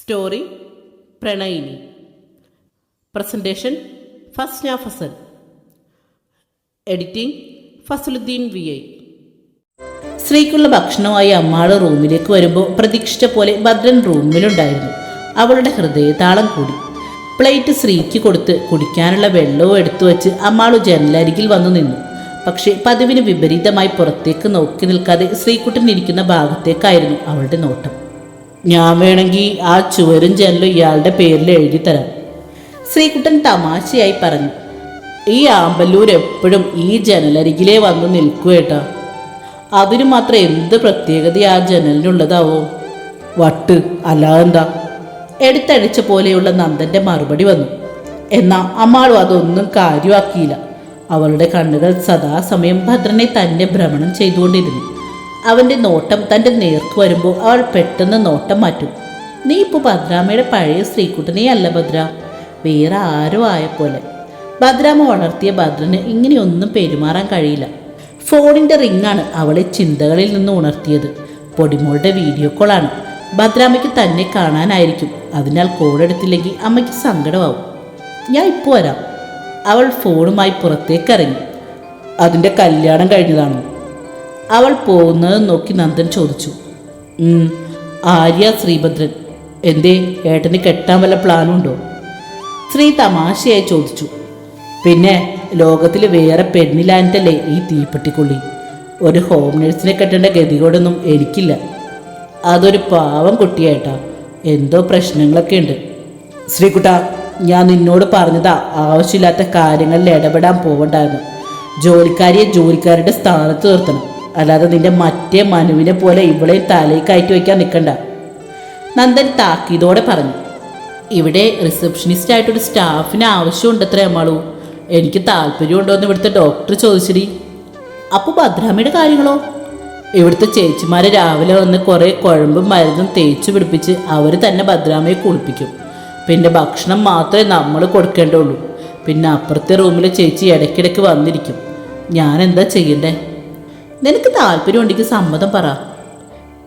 Story പ്രണയിനി. Presentation Fasna Fasal editing Fasaluddin V I. സ്ത്രീക്കുള്ള ഭക്ഷണമായി അമ്മാൾ റൂമിലേക്ക് വരുമ്പോൾ പ്രതീക്ഷിച്ച പോലെ ഭദ്രൻ റൂമിലുണ്ടായിരുന്നു. അവളുടെ ഹൃദയതാളം കൂടി. പ്ലേറ്റ് സ്ത്രീക്ക് കൊടുത്ത് കുടിക്കാനുള്ള വെള്ളവും എടുത്തു വെച്ച് അമ്മാളു ജനലരികിൽ വന്നു നിന്നു. പക്ഷേ പതിവിന് വിപരീതമായി പുറത്തേക്ക് നോക്കി നിൽക്കാതെ ശ്രീകുട്ടൻ ഭാഗത്തേക്കായിരുന്നു അവളുടെ നോട്ടം. ഞാൻ വേണമെങ്കിൽ ആ ചുവരും ജനലും ഇയാളുടെ പേരിൽ എഴുതി തരാം. ശ്രീകുട്ടൻ തമാശയായി പറഞ്ഞു. ഈ ആമ്പല്ലൂർ എപ്പോഴും ഈ ജനലരികിലേ വന്നു നിൽക്കുവേട്ടാ അതിനു മാത്രം എന്ത് പ്രത്യേകത ആ ജനലിനുള്ളതാവോ? വട്ട് അല്ലാതെന്താ? എടുത്തടിച്ച പോലെയുള്ള നന്ദന്റെ മറുപടി വന്നു. എന്നാൽ അമ്മാളും അതൊന്നും കാര്യമാക്കിയില്ല. അവളുടെ കണ്ണുകൾ സദാസമയം ഭദ്രനെ തന്നെ ഭ്രമണം ചെയ്തുകൊണ്ടിരുന്നു. അവന്റെ നോട്ടം തന്റെ നേർക്ക് വരുമ്പോൾ അവൾ പെട്ടെന്ന് നോട്ടം മാറ്റും. നീ ഇപ്പോൾ ഭദ്രാമയുടെ പഴയ സ്ത്രീക്കുട്ടനെയല്ല ഭദ്ര. വേറെ ആരോ ആയ പോലെ. ഭദ്രാമ വളർത്തിയ ഭദ്രന് ഇങ്ങനെയൊന്നും പെരുമാറാൻ കഴിയില്ല. ഫോണിന്റെ റിങ്ങാണ് അവളെ ചിന്തകളിൽ നിന്ന് ഉണർത്തിയത്. പൊടിമോളുടെ വീഡിയോ കോളാണ്. ഭദ്രാമയ്ക്ക് തന്നെ കാണാനായിരിക്കും. അതിനാൽ കോൾ എടുത്തില്ലെങ്കിൽ അമ്മയ്ക്ക് സങ്കടമാവും. ഞാൻ ഇപ്പോൾ വരാം. അവൾ ഫോണുമായി പുറത്തേക്ക് ഇറങ്ങി. അതിന്റെ കല്യാണം കഴിഞ്ഞതാണോ. അവൾ പോകുന്നത് നോക്കി നന്ദൻ ചോദിച്ചു. ആര്യ ശ്രീഭദ്രൻ എന്തേ ഏട്ടന് കെട്ടാൻ വല്ല പ്ലാനുണ്ടോ? ശ്രീ തമാശയായി ചോദിച്ചു. പിന്നെ ലോകത്തിൽ വേറെ പെണ്ണിലാനിട്ടല്ലേ ഈ തീപ്പെട്ടിക്കുള്ളി? ഒരു ഹോം നേഴ്സിനെ കെട്ടേണ്ട ഗതികോടൊന്നും എനിക്കില്ല. അതൊരു പാവം കുട്ടിയായിട്ടാ എന്തോ പ്രശ്നങ്ങളൊക്കെ ഉണ്ട്. ശ്രീകുട്ട ഞാൻ നിന്നോട് പറഞ്ഞതാ ആവശ്യമില്ലാത്ത കാര്യങ്ങളിൽ ഇടപെടാൻ പോവണ്ടായിരുന്നു ജോലിക്കാരിയെ ജോലിക്കാരുടെ സ്ഥാനത്ത് നിർത്തണം. അല്ലാതെ നിന്റെ മറ്റേ മനുവിനെ പോലെ ഇവിടെ തലയിൽ കയറ്റി വയ്ക്കാൻ നിൽക്കണ്ട നന്ദൻ താക്കീതോടെ പറഞ്ഞു. ഇവിടെ റിസപ്ഷനിസ്റ്റ് ആയിട്ടൊരു സ്റ്റാഫിന് ആവശ്യമുണ്ടത്രേ അമ്മാളൂ. എനിക്ക് താല്പര്യമുണ്ടോയെന്ന് ഇവിടുത്തെ ഡോക്ടർ ചോദിച്ചിരി അപ്പോൾ ഭദ്രാമിയുടെ കാര്യങ്ങളോ? ഇവിടുത്തെ ചേച്ചിമാരെ രാവിലെ വന്ന് കുറേ കുഴമ്പും മരുന്നും തേച്ചു പിടിപ്പിച്ച് അവർ തന്നെ ഭദ്രാമയെ കുളിപ്പിക്കും. പിന്നെ ഭക്ഷണം മാത്രമേ നമ്മൾ കൊടുക്കേണ്ടുള്ളൂ. പിന്നെ അപ്പുറത്തെ റൂമിലെ ചേച്ചി ഇടയ്ക്കിടയ്ക്ക് വന്നിരിക്കും. ഞാൻ എന്താ ചെയ്യണ്ടേ? നിനക്ക് താല്പര്യമുണ്ടെങ്കിൽ സമ്മതം പറ.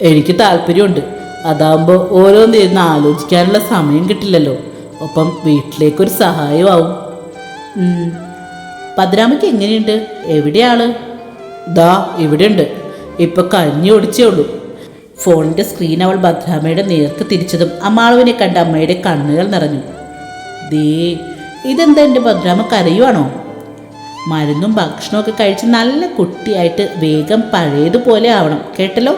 എനിക്ക് താല്പര്യമുണ്ട്. അതാവുമ്പോൾ ഓരോന്നിരുന്ന് ആലോചിക്കാനുള്ള സമയം കിട്ടില്ലല്ലോ. ഒപ്പം വീട്ടിലേക്കൊരു സഹായമാവും. പതിരാമയ്ക്ക് എങ്ങനെയുണ്ട്? എവിടെയാൾ ദാ ഇവിടെയുണ്ട്. ഇപ്പൊ കഞ്ഞി ഒടിച്ചേ ഉള്ളൂ. ഫോണിന്റെ സ്ക്രീൻ അവൾ ഭദ്രാമയുടെ നേർക്ക് തിരിച്ചതും അമ്മാളുവിനെ കണ്ട അമ്മയുടെ കണ്ണുകൾ നിറഞ്ഞു. ദേ ഇതെന്താ എന്റെ ഭദ്രാമ കരയുവാണോ? മരുന്നും ഭക്ഷണമൊക്കെ കഴിച്ച് നല്ല കുട്ടിയായിട്ട് വേഗം പഴയതുപോലെ ആവണം. കേട്ടല്ലോ?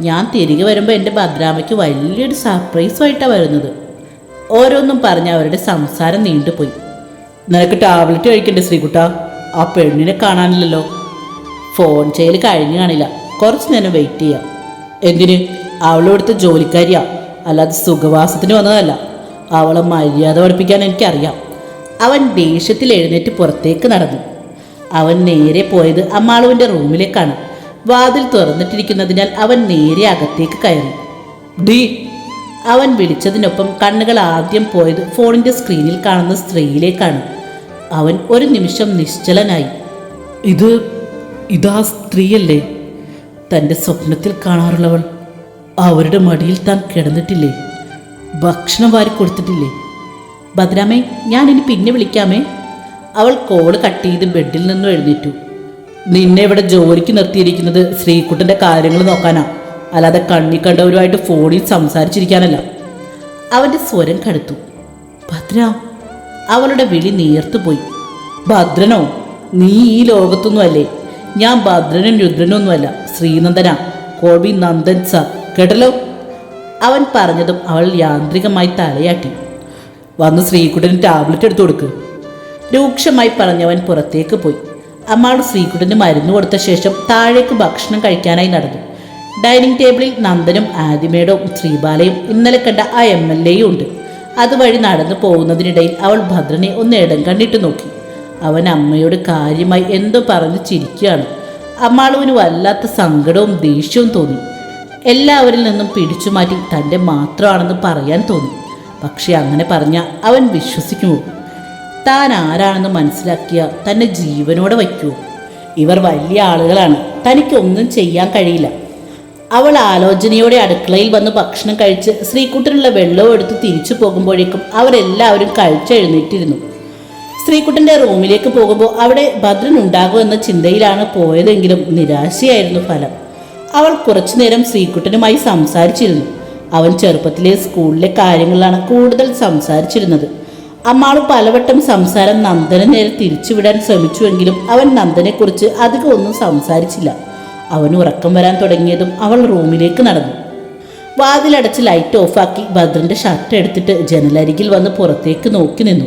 ഞാൻ തിരികെ വരുമ്പോൾ എന്റെ ഭദ്രാമയ്ക്ക് വലിയൊരു സർപ്രൈസുമായിട്ടാണ് വരുന്നത്. ഓരോന്നും പറഞ്ഞ് അവരുടെ സംസാരം നീണ്ടുപോയി. നിനക്ക് ടാബ്ലറ്റ് കഴിക്കണ്ടേ ശ്രീകുട്ട? ആ പെണ്ണിനെ കാണാനില്ലല്ലോ. ഫോൺ ചെയ്യൽ കഴിഞ്ഞു കാണില്ല. കുറച്ച് നേരം വെയിറ്റ് ചെയ്യാം. എന്തിന്? അവളിവിടുത്തെ ജോലിക്കാരിയാ. അല്ലാതെ സുഖവാസത്തിന് വന്നതല്ല. അവളെ മര്യാദ പഠിപ്പിക്കാൻ എനിക്കറിയാം. അവൻ ദേഷ്യത്തിൽ എഴുന്നേറ്റ് പുറത്തേക്ക് നടന്നു. അവൻ നേരെ പോയത് അമ്മാളുവിന്റെ റൂമിലേക്കാണ്. വാതിൽ തുറന്നിട്ടിരിക്കുന്നതിനാൽ അവൻ നേരെ അകത്തേക്ക് കയറി. ഡി. അവൻ വിളിച്ചതിനൊപ്പം കണ്ണുകൾ ആദ്യം പോയത് ഫോണിന്റെ സ്ക്രീനിൽ കാണുന്ന സ്ത്രീയിലേക്കാണ്. അവൻ ഒരു നിമിഷം നിശ്ചലനായി. ഇത് ഇതാ സ്ത്രീയല്ലേ? തന്റെ സ്വപ്നത്തിൽ കാണാറുള്ളവൾ. അവരുടെ മടിയിൽ താൻ കിടന്നിട്ടില്ലേ? ഭക്ഷണം വാരി കൊടുത്തിട്ടില്ലേ? ഭദ്രാമേ ഞാൻ ഇനി പിന്നെ വിളിക്കാമേ. അവൾ കോൾ കട്ട് ചെയ്ത് ബെഡിൽ നിന്നും എഴുന്നേറ്റു. നിന്നെ ഇവിടെ ജോലിക്ക് നിർത്തിയിരിക്കുന്നത് ശ്രീകുട്ടന്റെ കാര്യങ്ങൾ നോക്കാനാ. അല്ലാതെ കണ്ണി കണ്ടവരുമായിട്ട് ഫോണിൽ സംസാരിച്ചിരിക്കാനല്ല. അവന്റെ സ്വരം കടുത്തു. ഭദ്ര അവളുടെ വിളി നീർത്തുപോയി ഭദ്രനോ നീ ഈ ലോകത്തൊന്നും അല്ലേ ഞാൻ ഭദ്രനും രുദ്രനൊന്നുമല്ല. ശ്രീനന്ദന കോബി നന്ദൻ സാർ കേട്ടല്ലോ? അവൻ പറഞ്ഞതും അവൾ യാന്ത്രികമായി തലയാട്ടി. വന്ന് ശ്രീകുട്ടന് ടാബ്ലറ്റ് എടുത്തു കൊടുക്ക്. രൂക്ഷമായി പറഞ്ഞവൻ പുറത്തേക്ക് പോയി. അമ്മാൾ ശ്രീകുട്ടന് മരുന്ന് കൊടുത്ത ശേഷം താഴേക്ക് ഭക്ഷണം കഴിക്കാനായി നടന്നു. ഡൈനിങ് ടേബിളിൽ നന്ദനും ആദിമേടവും ശ്രീബാലയും ഇന്നലെ കണ്ട ആ എം എൽ എയും ഉണ്ട്. അതുവഴി നടന്നു പോകുന്നതിനിടയിൽ അവൾ ഭദ്രനെ ഒന്ന് ഇടം കണ്ടിട്ട് നോക്കി. അവൻ അമ്മയോട് കാര്യമായി എന്തോ പറഞ്ഞ് ചിരിക്കുകയാണ്. അമ്മാളുവിന് വല്ലാത്ത സങ്കടവും ദേഷ്യവും തോന്നി. എല്ലാവരിൽ നിന്നും പിടിച്ചു മാറ്റി തന്റെ മാത്രമാണെന്ന് പറയാൻ തോന്നി. പക്ഷെ അങ്ങനെ പറഞ്ഞാൽ അവൻ വിശ്വസിക്കുമോ? താൻ ആരാണെന്ന് മനസ്സിലാക്കിയ തന്നെ ജീവനോടെ വയ്ക്കുമോ ഇവർ വലിയ ആളുകളാണ്. തനിക്കൊന്നും ചെയ്യാൻ കഴിയില്ല. അവൾ ആലോചനയോടെ അടുക്കളയിൽ വന്ന് ഭക്ഷണം കഴിച്ച് ശ്രീകുട്ടനുള്ള വെള്ളവും എടുത്ത് തിരിച്ചു പോകുമ്പോഴേക്കും അവരെല്ലാവരും കഴിച്ചെഴുന്നേറ്റിരുന്നു ശ്രീക്കുട്ടന്റെ റൂമിലേക്ക് പോകുമ്പോൾ അവിടെ ഭദ്രൻ ഉണ്ടാകുമെന്ന ചിന്തയിലാണ് പോയതെങ്കിലും നിരാശയായിരുന്നു ഫലം. അവൾ കുറച്ചുനേരം ശ്രീകുട്ടനുമായി സംസാരിച്ചിരുന്നു. അവൻ ചെറുപ്പത്തിലെ സ്കൂളിലെ കാര്യങ്ങളാണ് കൂടുതൽ സംസാരിച്ചിരുന്നത്. അമ്മാൾ പലവട്ടം സംസാരം നന്ദനെ നേരെ തിരിച്ചുവിടാൻ ശ്രമിച്ചുവെങ്കിലും അവൻ നന്ദനെക്കുറിച്ച് അധികം ഒന്നും സംസാരിച്ചില്ല. അവൻ ഉറക്കം വരാൻ തുടങ്ങിയതും അവൾ റൂമിലേക്ക് നടന്നു. വാതിലടച്ച് ലൈറ്റ് ഓഫാക്കി ഭദ്രന്റെ ഷർട്ട് എടുത്തിട്ട് ജനലരികിൽ വന്ന് പുറത്തേക്ക് നോക്കി നിന്നു.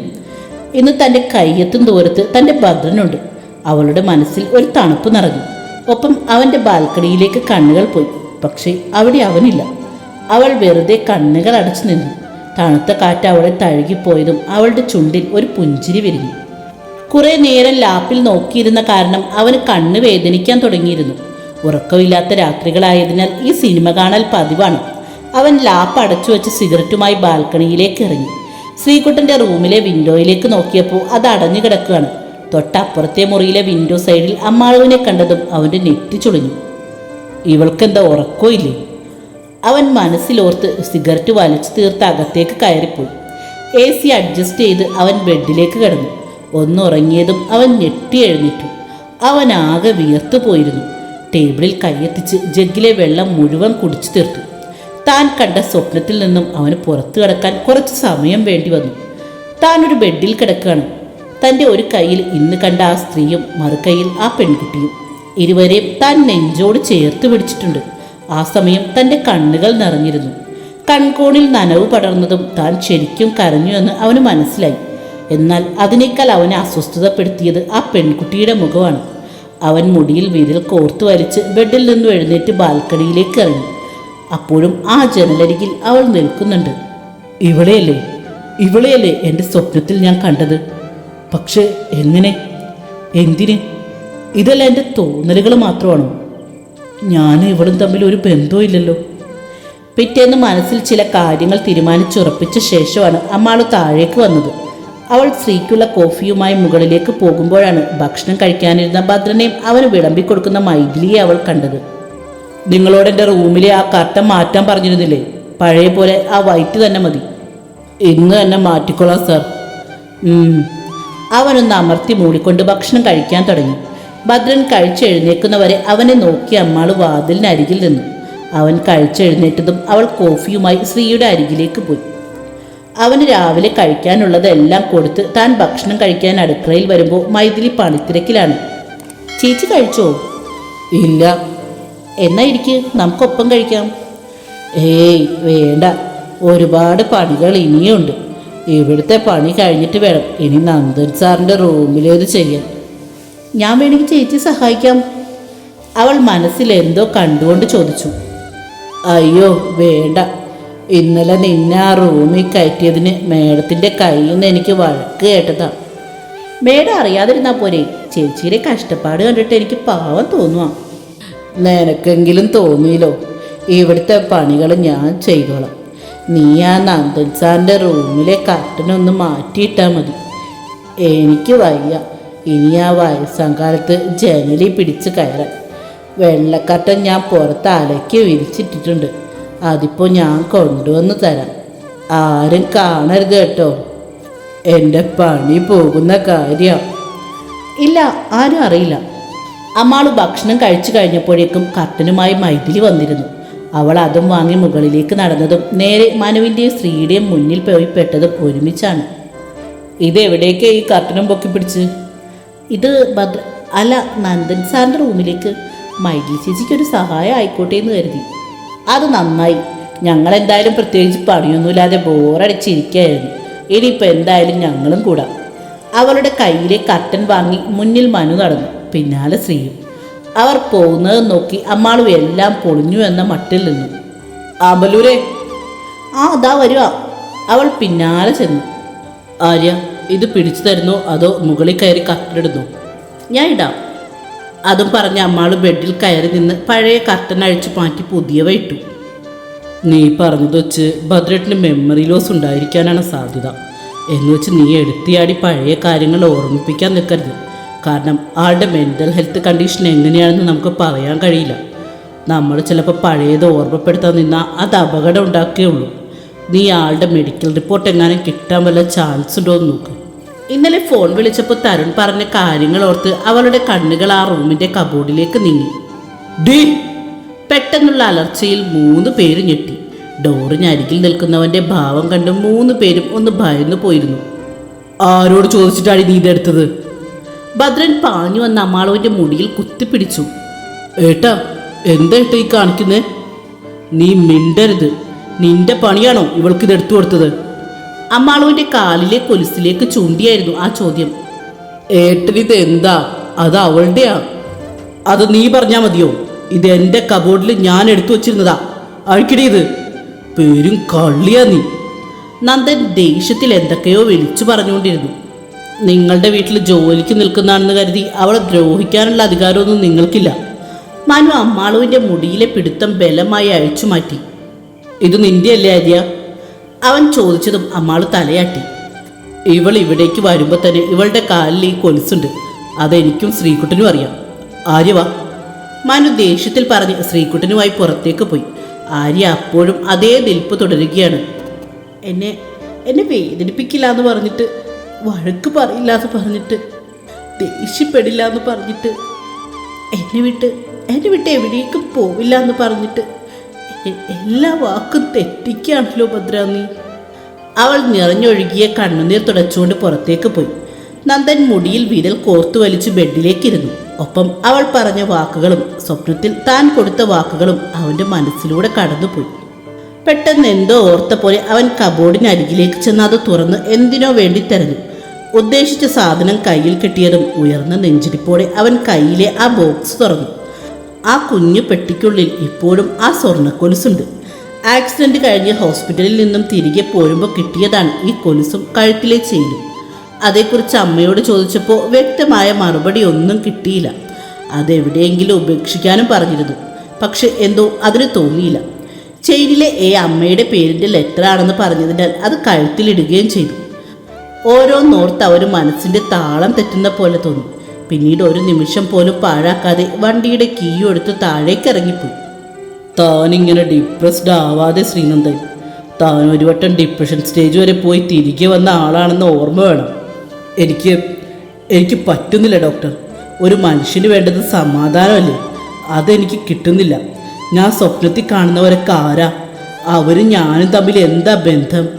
ഇന്ന് തന്റെ കയ്യെത്തും ദൂരത്ത് തന്റെ ഭദ്രനുണ്ട്. അവളുടെ മനസ്സിൽ ഒരു തണുപ്പ് നിറഞ്ഞു. ഒപ്പം അവന്റെ ബാൽക്കണിയിലേക്ക് കണ്ണുകൾ പോയി. പക്ഷേ അവിടെ അവനില്ല. അവൾ വെറുതെ കണ്ണുകൾ അടച്ചു നിന്നു. തണുത്ത കാറ്റ് അവളെ തഴുകിപ്പോയതും അവളുടെ ചുണ്ടിൽ ഒരു പുഞ്ചിരി വിരിഞ്ഞു. കുറേ നേരം ലാപ്പിൽ നോക്കിയിരുന്ന കാരണം അവന് കണ്ണ് വേദനിക്കാൻ തുടങ്ങിയിരുന്നു. ഉറക്കമില്ലാത്ത രാത്രികളായതിനാൽ ഈ സിനിമ കാണൽ പതിവാണ്. അവൻ ലാപ്പ് അടച്ചു വെച്ച് സിഗരറ്റുമായി ബാൽക്കണിയിലേക്ക് ഇറങ്ങി. ശ്രീകുട്ടന്റെ റൂമിലെ വിൻഡോയിലേക്ക് നോക്കിയപ്പോൾ അത് അടഞ്ഞു കിടക്കുകയാണ്. തൊട്ടപ്പുറത്തെ മുറിയിലെ വിൻഡോ സൈഡിൽ അമ്മാളുവിനെ കണ്ടതും അവന്റെ നെറ്റി ചുളിഞ്ഞു. ഇവൾക്കെന്താ ഉറക്കോ ഇല്ലേ? അവൻ മനസ്സിലോർത്ത് സിഗരറ്റ് വലിച്ചു തീർത്ത് അകത്തേക്ക് കയറിപ്പോയി. എ സി അഡ്ജസ്റ്റ് ചെയ്ത് അവൻ ബെഡിലേക്ക് കിടന്നു. ഒന്നുറങ്ങിയതും അവൻ ഞെട്ടി എഴുന്നേറ്റു. അവൻ ആകെ വിയർത്തു പോയിരുന്നു. ടേബിളിൽ കൈയെത്തിച്ച് ജഗ്ഗിലെ വെള്ളം മുഴുവൻ കുടിച്ചു തീർത്തു. താൻ കണ്ട സ്വപ്നത്തിൽ നിന്നും അവന് പുറത്തു കിടക്കാൻ കുറച്ച് സമയം വേണ്ടി വന്നു. താൻ ഒരു ബെഡിൽ കിടക്കുകയാണ്. തന്റെ ഒരു കയ്യിൽ ഇന്ന് കണ്ട ആ സ്ത്രീയും മറുകൈയിൽ ആ പെൺകുട്ടിയും. ഇരുവരെയും താൻ നെഞ്ചോട് ചേർത്ത് പിടിച്ചിട്ടുണ്ട്. ആ സമയം തന്റെ കണ്ണുകൾ നിറഞ്ഞിരുന്നു. കൺകോണിൽ നനവ് പടർന്നതും താൻ ശരിക്കും കരഞ്ഞു എന്ന് അവന് മനസ്സിലായി. എന്നാൽ അതിനേക്കാൾ അവനെ അസ്വസ്ഥതപ്പെടുത്തിയത് ആ പെൺകുട്ടിയുടെ മുഖമാണ്. അവൻ മുടിയിൽ വിരൽ കോർത്തു വലിച്ച് ബെഡിൽ നിന്നും എഴുന്നേറ്റ് ബാൽക്കണിയിലേക്ക് ഇറങ്ങി. അപ്പോഴും ആ ജനലരികിൽ അവൾ നിൽക്കുന്നുണ്ട്. ഇവളെയല്ലേ ഇവളെയല്ലേ എന്റെ സ്വപ്നത്തിൽ ഞാൻ കണ്ടത്? പക്ഷേ എങ്ങനെ? എന്തിന്? ഇതല്ല എന്റെ തോന്നലുകൾ മാത്രമാണോ? ഞാനും ഇവളും തമ്മിൽ ഒരു ബന്ധവും ഇല്ലല്ലോ പിറ്റേന്ന് മനസ്സിൽ ചില കാര്യങ്ങൾ തീരുമാനിച്ചുറപ്പിച്ച ശേഷമാണ് അമ്മാൾ താഴേക്ക് വന്നത്. അവൾ സ്ത്രീക്കുള്ള കോഫിയുമായി മുകളിലേക്ക് പോകുമ്പോഴാണ് ഭക്ഷണം കഴിക്കാനിരുന്ന ഭദ്രനെയും അവന് വിളമ്പിക്കൊടുക്കുന്ന മൈഥിലിയെ അവൾ കണ്ടത്. നിങ്ങളോട് എന്റെ റൂമിലെ ആ കർട്ടൻ മാറ്റാൻ പറഞ്ഞിരുന്നില്ലേ? പഴയ പോലെ ആ വൈറ്റ് തന്നെ മതി. ഇന്ന് തന്നെ മാറ്റിക്കൊള്ളാം സാർ. അവനൊന്ന് അമർത്തി മൂടിക്കൊണ്ട് ഭക്ഷണം കഴിക്കാൻ തുടങ്ങി. ഭദ്രൻ കഴിച്ചെഴുന്നേക്കുന്നവരെ അവനെ നോക്കി അമ്മാൾ വാതിലിനരികിൽ നിന്നു. അവൻ കഴിച്ചെഴുന്നേറ്റതും അവൾ കോഫിയുമായി ശ്രീയുടെ അരികിലേക്ക് പോയി. അവന് രാവിലെ കഴിക്കാനുള്ളതെല്ലാം കൊടുത്ത് താൻ ഭക്ഷണം കഴിക്കാൻ അടുക്കളയിൽ വരുമ്പോൾ മൈഥിലി പണിത്തിരക്കിലാണ്. ചേച്ചി കഴിച്ചോ? ഇല്ല. എന്നാ ഇരിക്ക് നമുക്കൊപ്പം കഴിക്കാം. ഏയ് വേണ്ട. ഒരുപാട് പണികൾ ഇനിയുണ്ട്. ഇവിടുത്തെ പണി കഴിഞ്ഞിട്ട് വേണം. ഇനി നന്ദൻ സാറിന്റെ റൂമിലേത് ചെയ്യാൻ. ഞാൻ വേണമെങ്കിൽ ചേച്ചി സഹായിക്കാം. അവൾ മനസ്സിൽ എന്തോ കണ്ടുകൊണ്ട് ചോദിച്ചു. അയ്യോ വേണ്ട. ഇന്നലെ നിന്നെ ആ റൂമിൽ കയറ്റിയതിന് മേഡത്തിന്റെ കയ്യിൽ നിന്ന് എനിക്ക് വഴക്ക് കേട്ടതാ. മേഡം അറിയാതിരുന്നാ പോരെ. ചേച്ചിയുടെ കഷ്ടപ്പാട് കണ്ടിട്ട് എനിക്ക് പാവം തോന്നുക നിനക്കെങ്കിലും തോന്നിയില്ലോ. ഇവിടുത്തെ പണികൾ ഞാൻ ചെയ്തോളാം. നീ ആ നന്ദൻ സാറിന്റെ റൂമിലെ കട്ടനൊന്ന് മാറ്റിയിട്ടാൽ മതി. എനിക്ക് വയ്യ. ഇനി ആ വയസ്സങ്കാലത്ത് ജനലി പിടിച്ച് കയറാൻ. വെള്ളക്കട്ടൻ ഞാൻ പുറത്ത് അലക്കി വിരിച്ചിട്ടിട്ടുണ്ട്. അതിപ്പോൾ ഞാൻ കൊണ്ടുവന്ന് തരാം. ആരും കാണരുത് കേട്ടോ. എന്റെ പണി പോകുന്ന കാര്യം. ഇല്ല ആരും അറിയില്ല. അമ്മാൾ ഭക്ഷണം കഴിച്ചു കഴിഞ്ഞപ്പോഴേക്കും കട്ടനുമായി മൈഥിലി വന്നിരുന്നു. അവൾ അതും വാങ്ങി മുകളിലേക്ക് നടന്നതും നേരെ മനുവിന്റെയും സ്ത്രീയുടെയും മുന്നിൽ പോയി പെട്ടതും ഒരുമിച്ചാണ്. ഇതെവിടേക്കാണ് ഈ കർട്ടനും പൊക്കി പിടിച്ച് ഇത് ഭദ്ര അല്ല നന്ദൻ സാറിന്റെ റൂമിലേക്ക്. മൈലി ചേച്ചിക്ക് ഒരു സഹായം ആയിക്കോട്ടെ എന്ന് കരുതി. അത് നന്നായി. ഞങ്ങൾ എന്തായാലും പ്രത്യേകിച്ച് പണിയൊന്നുമില്ലാതെ ബോറടിച്ചിരിക്കുകയായിരുന്നു. ഇനിയിപ്പോൾ എന്തായാലും ഞങ്ങളും കൂടാം. അവളുടെ കയ്യിലെ കട്ടൻ വാങ്ങി മുന്നിൽ മനു നടന്നു. പിന്നാലെ ശ്രീയും. അവർ പോകുന്നത് നോക്കി അമ്മാളും എല്ലാം പൊളിഞ്ഞു എന്ന മട്ടിൽ നിന്നു. ആമ്പലൂരെ ആ അതാ വരുവാ. അവൾ പിന്നാലെ ചെന്നു. ആര്യ പിടിച്ചു തരുന്നോ അതോ മുകളിൽ കയറി കർട്ടനിടുന്നോ? ഞാൻ ഇടാം. അതും പറഞ്ഞ് അമ്മാൾ ബെഡിൽ കയറി നിന്ന് പഴയ കർട്ടൻ അഴിച്ചു മാറ്റി പുതിയവ ഇട്ടു. നീ പറഞ്ഞത് വെച്ച് ഭദ്രട്ടിന് മെമ്മറി ലോസ് ഉണ്ടായിരിക്കാനാണ് സാധ്യത. എന്ന് വെച്ച് നീ എടുത്തിയാടി പഴയ കാര്യങ്ങൾ ഓർമ്മിപ്പിക്കാൻ നിൽക്കരുത്. കാരണം ആളുടെ മെന്റൽ ഹെൽത്ത് കണ്ടീഷൻ എങ്ങനെയാണെന്ന് നമുക്ക് പറയാൻ കഴിയില്ല. നമ്മൾ ചിലപ്പോൾ പഴയത് ഓർമ്മപ്പെടുത്താൻ നിന്നാൽ അത് അപകടം ഉണ്ടാക്കുകയുള്ളൂ നീ ആളുടെ മെഡിക്കൽ റിപ്പോർട്ട് എങ്ങാനും കിട്ടാൻ വല്ല ചാൻസ് ഉണ്ടോ എന്ന് നോക്ക്. ഇന്നലെ ഫോൺ വിളിച്ചപ്പോൾ തരുൺ പറഞ്ഞ കാര്യങ്ങൾ ഓർത്ത് അവളുടെ കണ്ണുകൾ ആ റൂമിന്റെ കബോർഡിലേക്ക് നീങ്ങി. ഡീ. പെട്ടെന്നുള്ള അലർച്ചയിൽ മൂന്ന് പേര് ഞെട്ടി. ഡോറിനരികിൽ നിൽക്കുന്നവന്റെ ഭാവം കണ്ട് മൂന്ന് പേരും ഒന്ന് ഭയന്നു പോയിരുന്നു. ആരോട് ചോദിച്ചിട്ടാണ് നീ ഇതെടുത്തത് ഭദ്രൻ പാഞ്ഞു വന്ന അമ്മാളവന്റെ മുടിയിൽ കുത്തിപ്പിടിച്ചു. ഏട്ടാ എന്താ ഏട്ടാ ഈ കാണിക്കുന്നേ? നീ മിണ്ടരുത്. നിന്റെ പണിയാണോ ഇവൾക്ക് ഇത് എടുത്തു കൊടുത്തത്? അമ്മാളുവിന്റെ കാലിലെ കൊലുസിലേക്ക് ചൂണ്ടിയായിരുന്നു ആ ചോദ്യം. ഏട്ടനിത് എന്താ അത് അവളുടെയാ. അത് നീ പറഞ്ഞാ മതിയോ? ഇത് എന്റെ കബോർഡിൽ ഞാൻ എടുത്തു വച്ചിരുന്നതാ. അഴിക്കടി ഇത്. പേരും കള്ളിയാ നീ. നന്ദൻ ദേഷ്യത്തിൽ എന്തൊക്കെയോ വിളിച്ചു പറഞ്ഞുകൊണ്ടിരുന്നു. നിങ്ങളുടെ വീട്ടിൽ ജോലിക്ക് നിൽക്കുന്നതാണെന്ന് കരുതി അവളെ ദ്രോഹിക്കാനുള്ള അധികാരമൊന്നും നിങ്ങൾക്കില്ല. മനു അമ്മാളുവിന്റെ മുടിയിലെ പിടുത്തം ബലമായി അഴിച്ചു മാറ്റി ഇത് നിന്റെ അല്ലേ ആര്യ അവൻ ചോദിച്ചതും അമ്മാൾ തലയാട്ടി. ഇവൾ ഇവിടേക്ക് വരുമ്പോൾ തന്നെ ഇവളുടെ കാലിൽ ഈ കൊലുസുണ്ട്. അതെനിക്കും ശ്രീകുട്ടനും അറിയാം. ആര്യവ മനു ദേഷ്യത്തിൽ പറഞ്ഞ് ശ്രീകുട്ടനുമായി പുറത്തേക്ക് പോയി. ആര്യ അപ്പോഴും അതേ നിൽപ്പ് തുടരുകയാണ്. എന്നെ എന്നെ വേദനിപ്പിക്കില്ല എന്ന് പറഞ്ഞിട്ട് വഴക്ക് പറയില്ല എന്ന് പറഞ്ഞിട്ട് ദേഷ്യപ്പെടില്ല എന്ന് പറഞ്ഞിട്ട് എന്നെ വിട്ട് എന്നെ വിട്ട് എവിടേക്കും പോവില്ല എന്ന് പറഞ്ഞിട്ട് എല്ലാ വാക്കും തെറ്റിക്കാണല്ലോ ഭദ്ര നീ അവൾ നിറഞ്ഞൊഴുകിയ കണ്ണുനീർ തുടച്ചുകൊണ്ട് പുറത്തേക്ക് പോയി. നന്ദൻ മുടിയിൽ വിരൽ കോർത്തു വലിച്ച് ബെഡിലേക്കിരുന്നു. ഒപ്പം അവൾ പറഞ്ഞ വാക്കുകളും സ്വപ്നത്തിൽ താൻ കൊടുത്ത വാക്കുകളും അവന്റെ മനസ്സിലൂടെ കടന്നുപോയി. പെട്ടെന്ന് എന്തോ ഓർത്ത പോലെ അവൻ കബോർഡിനരികിലേക്ക് ചെന്ന് അത് തുറന്ന് എന്തിനോ വേണ്ടി തെരഞ്ഞു. ഉദ്ദേശിച്ച സാധനം കയ്യിൽ കിട്ടിയതും ഉയർന്ന നെഞ്ചിരിപ്പോടെ അവൻ കയ്യിലെ ആ ബോക്സ് തുറന്നു. ആ കുഞ്ഞു പെട്ടിക്കുള്ളിൽ ഇപ്പോഴും ആ സ്വർണക്കൊലുസുണ്ട്. ആക്സിഡന്റ് കഴിഞ്ഞ് ഹോസ്പിറ്റലിൽ നിന്നും തിരികെ പോരുമ്പോൾ കിട്ടിയതാണ് ഈ കൊലുസും കഴുത്തിലെ ചെയിനും. അതേക്കുറിച്ച് അമ്മയോട് ചോദിച്ചപ്പോൾ വ്യക്തമായ മറുപടി ഒന്നും കിട്ടിയില്ല. അതെവിടെയെങ്കിലും ഉപേക്ഷിക്കാനും പറഞ്ഞിരുന്നു. പക്ഷെ എന്തോ അതിന് തോന്നിയില്ല. ചെയിനിലെ ഏ അമ്മയുടെ പേരിന്റെ ലെറ്റർ ആണെന്ന് പറഞ്ഞതിനാൽ അത് കഴുത്തിലിടുകയും ചെയ്തു. ഓരോന്നോർത്ത് അവർ മനസ്സിന്റെ താളം തെറ്റുന്ന പോലെ തോന്നി. പിന്നീട് ഒരു നിമിഷം പോലും പാഴാക്കാതെ വണ്ടിയുടെ കീയും എടുത്ത് താഴേക്ക് ഇറങ്ങിപ്പോയി. താനിങ്ങനെ ഡിപ്രസ്ഡ് ആവാതെ ശ്രീനന്ദൻ താൻ ഒരു വട്ടം ഡിപ്രഷൻ സ്റ്റേജ് വരെ പോയി തിരികെ വന്ന ആളാണെന്ന് ഓർമ്മ വേണം. എനിക്ക് എനിക്ക് പറ്റുന്നില്ല ഡോക്ടർ ഒരു മനുഷ്യന് വേണ്ടത് സമാധാനമല്ലേ? അതെനിക്ക് കിട്ടുന്നില്ല. ഞാൻ സ്വപ്നത്തിൽ കാണുന്നവരൊക്കെ ആരാ? അവരും ഞാനും തമ്മിൽ എന്താ ബന്ധം?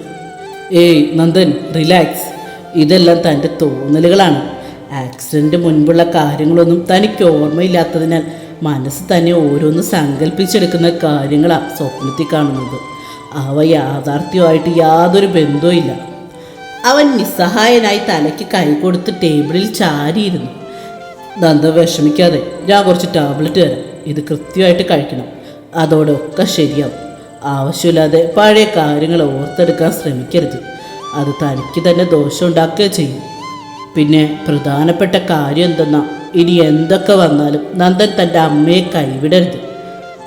ഏയ് നന്ദൻ റിലാക്സ് ഇതെല്ലാം തന്റെ തോന്നലുകളാണ്. ആക്സിഡന്റ് മുൻപുള്ള കാര്യങ്ങളൊന്നും തനിക്ക് ഓർമ്മയില്ലാത്തതിനാൽ മനസ്സ് തന്നെ ഓരോന്ന് സങ്കല്പിച്ചെടുക്കുന്ന കാര്യങ്ങളാണ് സ്വപ്നത്തിൽ കാണുന്നത്. അവ യാഥാർത്ഥ്യമായിട്ട് യാതൊരു ബന്ധവുമില്ല അവൻ നിസ്സഹായനായി തലയ്ക്ക് കൈ കൊടുത്ത് ടേബിളിൽ ചാരിയിരുന്നു. നന്ദ വിഷമിക്കാതെ ഞാൻ കുറച്ച് ടാബ്ലറ്റ് തരാം. ഇത് കൃത്യമായിട്ട് കഴിക്കണം. അതോടെ ഒക്കെ ശരിയാവും. ആവശ്യമില്ലാതെ പഴയ കാര്യങ്ങൾ ഓർത്തെടുക്കാൻ ശ്രമിക്കരുത്. അത് തനിക്ക് തന്നെ ദോഷം ഉണ്ടാക്കുകയോ ചെയ്യും. പിന്നെ പ്രധാനപ്പെട്ട കാര്യം എന്തെന്നാ? ഇനി എന്തൊക്കെ വന്നാലും നന്ദൻ തന്റെ അമ്മയെ കൈവിടരുത്.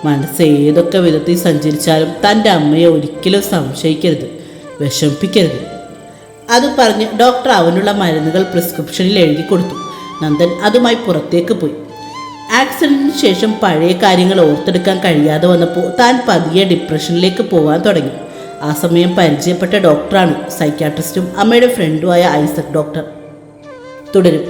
മനസ്സ് ഏതൊക്കെ വിധത്തിൽ സഞ്ചരിച്ചാലും തന്റെ അമ്മയെ ഒരിക്കലും സംശയിക്കരുത്. വിഷമിപ്പിക്കരുത്. അത് പറഞ്ഞ് ഡോക്ടർ അവനുള്ള മരുന്നുകൾ പ്രിസ്ക്രിപ്ഷനിൽ എഴുതി കൊടുത്തു. നന്ദൻ അതുമായി പുറത്തേക്ക് പോയി. ആക്സിഡന്റിന് ശേഷം പഴയ കാര്യങ്ങൾ ഓർത്തെടുക്കാൻ കഴിയാതെ വന്നപ്പോൾ താൻ പതിയെ ഡിപ്രഷനിലേക്ക് പോകാൻ തുടങ്ങി. ആ സമയം പരിചയപ്പെട്ട ഡോക്ടറാണ് സൈക്യാട്രിസ്റ്റും അമ്മയുടെ ഫ്രണ്ടുമായ ഐസക് ഡോക്ടർ തുടരും